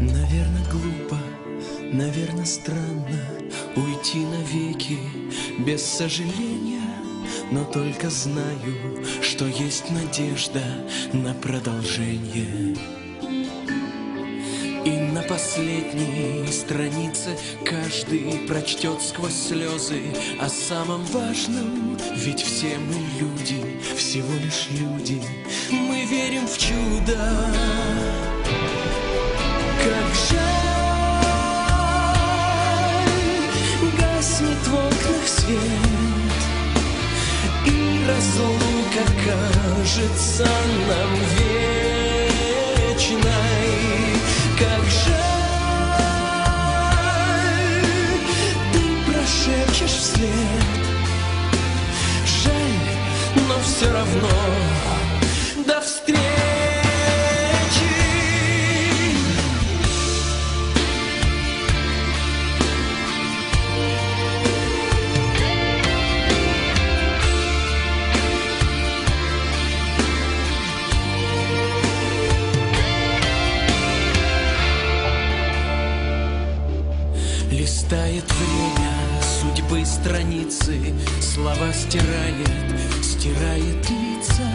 Наверное, глупо, наверное, странно Уйти навеки без сожаления Но только знаю, что есть надежда на продолжение. И на последней странице Каждый прочтет сквозь слезы О самом важном. Ведь все мы люди, всего лишь люди. Мы верим в чудо. Кажется нам вечной. Как жаль, ты прошепчешь вслед, жаль, но все равно Листает время судьбы страницы, Слова стирает, стирает лица.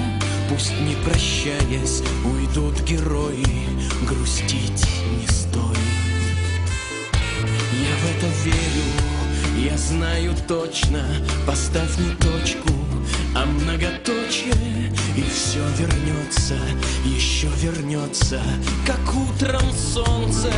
Пусть не прощаясь, уйдут герои, Грустить не стоит. Я в это верю, я знаю точно, Поставь не точку, а многоточие, И все вернется, еще вернется, Как утром солнце.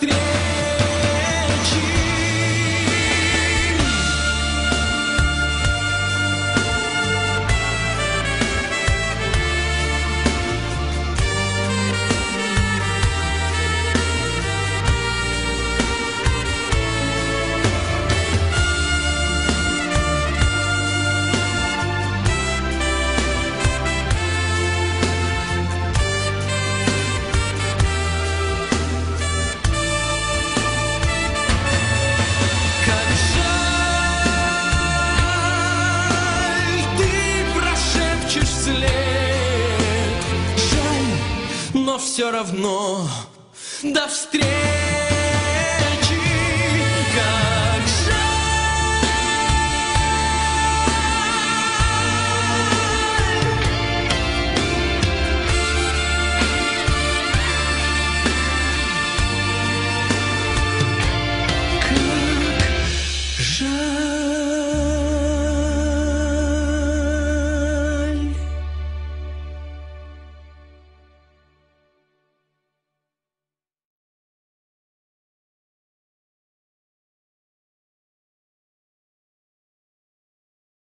До но все равно до встречи.